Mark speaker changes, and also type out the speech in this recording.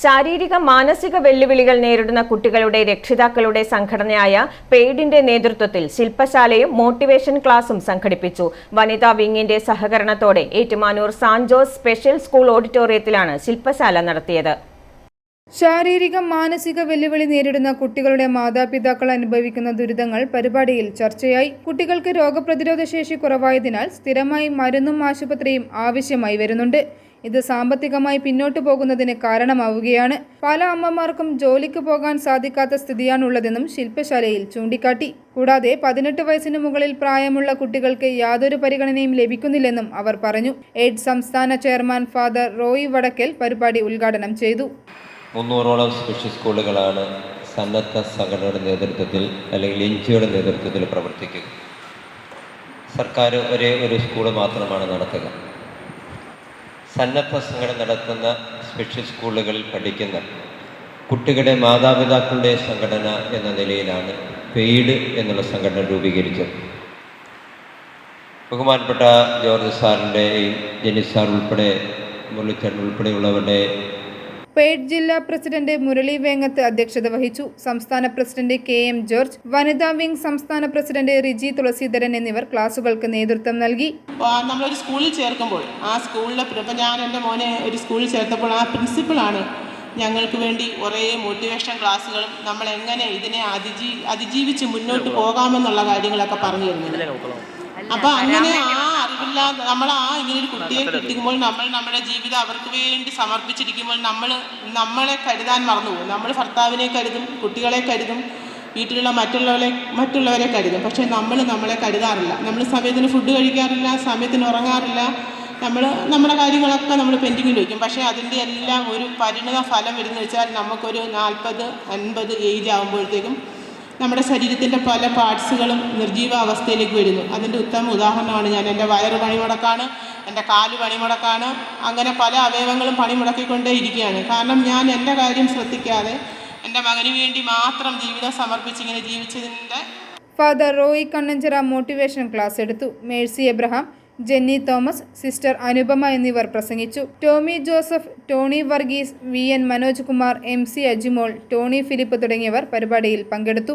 Speaker 1: ശാരീരിക മാനസിക വെല്ലുവിളികൾ നേരിടുന്ന കുട്ടികളുടെ രക്ഷിതാക്കളുടെ സംഘടനയായ പെയ്ഡിന്റെ നേതൃത്വത്തിൽ ശില്പശാലയും മോട്ടിവേഷൻ ക്ലാസും സംഘടിപ്പിച്ചു. വനിതാ വിങ്ങിന്റെ സഹകരണത്തോടെ ഏറ്റുമാനൂർ സാൻജോസ് സ്പെഷ്യൽ സ്കൂൾ ഓഡിറ്റോറിയത്തിലാണ് ശില്പശാല നടത്തിയത്.
Speaker 2: ശാരീരിക മാനസിക വെല്ലുവിളി നേരിടുന്ന കുട്ടികളുടെ മാതാപിതാക്കൾ അനുഭവിക്കുന്ന ദുരിതങ്ങൾ പരിപാടിയിൽ ചർച്ചയായി. കുട്ടികൾക്ക് രോഗപ്രതിരോധ ശേഷി കുറവായതിനാൽ സ്ഥിരമായി മരുന്നും ആശുപത്രിയും ആവശ്യമായി വരുന്നുണ്ട്. ഇത് സാമ്പത്തികമായി പിന്നോട്ടു പോകുന്നതിന് കാരണമാവുകയാണ്. പല അമ്മമാർക്കും ജോലിക്ക് പോകാൻ സാധിക്കാത്ത സ്ഥിതിയാണുള്ളതെന്നും ശില്പശാലയിൽ ചൂണ്ടിക്കാട്ടി. കൂടാതെ പതിനെട്ട് വയസ്സിന് മുകളിൽ പ്രായമുള്ള കുട്ടികൾക്ക് യാതൊരു പരിഗണനയും ലഭിക്കുന്നില്ലെന്നും അവർ പറഞ്ഞു. എയ്ഡ്സ് സംസ്ഥാന ചെയർമാൻ ഫാദർ റോയി വടക്കൽ പരിപാടി ഉദ്ഘാടനം ചെയ്തു.
Speaker 3: മുന്നൂറോളം സ്പെഷ്യൽ സ്കൂളുകളാണ് സന്നദ്ധ സംഘടനയുടെ നേതൃത്വത്തിൽ അല്ലെങ്കിൽ എൻ ജിയുടെ നേതൃത്വത്തിൽ പ്രവർത്തിക്കുക സർക്കാർ ഒരേ ഒരു സ്കൂൾ മാത്രമാണ് നടത്തുക. സന്നദ്ധ സംഘടന നടത്തുന്ന സ്പെഷ്യൽ സ്കൂളുകളിൽ പഠിക്കുന്ന കുട്ടികളുടെ മാതാപിതാക്കളുടെ സംഘടന എന്ന നിലയിലാണ് പെയ്ഡ് എന്നുള്ള സംഘടന രൂപീകരിച്ചത്. ബഹുമാനപ്പെട്ട ജോർജ് സാറിന്റെയും ജെനി സാർ ഉൾപ്പെടെ മുരളിച്ചൻ ഉൾപ്പെടെയുള്ളവരുടെ
Speaker 2: പെയ്ഡ് ജില്ലാ പ്രസിഡന്റ് മുരളി വേങ്ങത്ത് അധ്യക്ഷത വഹിച്ചു. സംസ്ഥാന പ്രസിഡന്റ് കെ എം ജോർജ് വനിതാ വിംഗ് സംസ്ഥാന പ്രസിഡന്റ് റിജി തുളസീധരൻ എന്നിവർ ക്ലാസുകൾക്ക് നേതൃത്വം നൽകി.
Speaker 4: നമ്മളൊരു സ്കൂളിൽ ചേർക്കുമ്പോൾ ആ സ്കൂളിലെ ഇപ്പം ഞാൻ എന്റെ മോനെ ഒരു സ്കൂളിൽ ചേർത്തപ്പോൾ ആ പ്രിൻസിപ്പളാണ് ഞങ്ങൾക്ക് വേണ്ടി കുറേ മോട്ടിവേഷൻ ക്ലാസ്സുകളും നമ്മൾ എങ്ങനെ ഇതിനെ അതിജീ അതിജീവിച്ച് മുന്നോട്ട് പോകാമെന്നുള്ള കാര്യങ്ങളൊക്കെ പറഞ്ഞു തരുന്നത്. അപ്പോൾ അങ്ങനെ ആ അറിവില്ലാതെ നമ്മൾ ആ ഇങ്ങനെ ഒരു കുട്ടിയെ കിട്ടുമ്പോൾ നമ്മൾ നമ്മുടെ ജീവിതം അവർക്ക് വേണ്ടി സമർപ്പിച്ചിരിക്കുമ്പോൾ നമ്മൾ നമ്മളെ കരുതാൻ മറന്നുപോകും. നമ്മൾ ഭർത്താവിനെ കരുതും കുട്ടികളെ കരുതും വീട്ടിലുള്ള മറ്റുള്ളവരെ മറ്റുള്ളവരെ കരുതും. പക്ഷേ നമ്മൾ നമ്മളെ കരുതാറില്ല. നമ്മൾ സമയത്തിന് ഫുഡ് കഴിക്കാറില്ല സമയത്തിന് ഉറങ്ങാറില്ല. നമ്മൾ നമ്മുടെ കാര്യങ്ങളൊക്കെ നമ്മൾ പെൻഡിങ്ങിൽ വയ്ക്കും. പക്ഷേ അതിന്റെ എല്ലാം ഒരു പരിണിത ഫലം വരുന്നത് വെച്ചാൽ നമുക്കൊരു നാൽപ്പത് അൻപത് ഏജ് ആകുമ്പോഴത്തേക്കും നമ്മുടെ ശരീരത്തിന്റെ പല പാർട്സുകളും നിർജീവ അവസ്ഥയിലേക്ക് വരുന്നു. അതിന്റെ ഉത്തമ ഉദാഹരണമാണ് ഞാൻ എന്റെ വയറ് പണിമുടക്കാണ് എന്റെ കാൽ പണിമുടക്കാണ് അങ്ങനെ പല അവയവങ്ങളും പണിമുടക്കിക്കൊണ്ടേ ഇരിക്കുകയാണ് കാരണം ഞാൻ എന്റെ കാര്യം ശ്രദ്ധിക്കാതെ എന്റെ മകന് വേണ്ടി മാത്രം ജീവിതം സമർപ്പിച്ചിങ്ങനെ ജീവിച്ചതിന്റെ
Speaker 2: father Roy Kannanchira motivation class എടുത്തു. Mercy Abraham Jenny Thomas sister Anupama എന്നിവർ പ്രസംഗിച്ചു. Tomy Joseph Tony Varghese V N Manoj Kumar M C Ajimol Tony Philip തുടങ്ങിയവർ പരിപാടിയിൽ പങ്കെടുത്തു.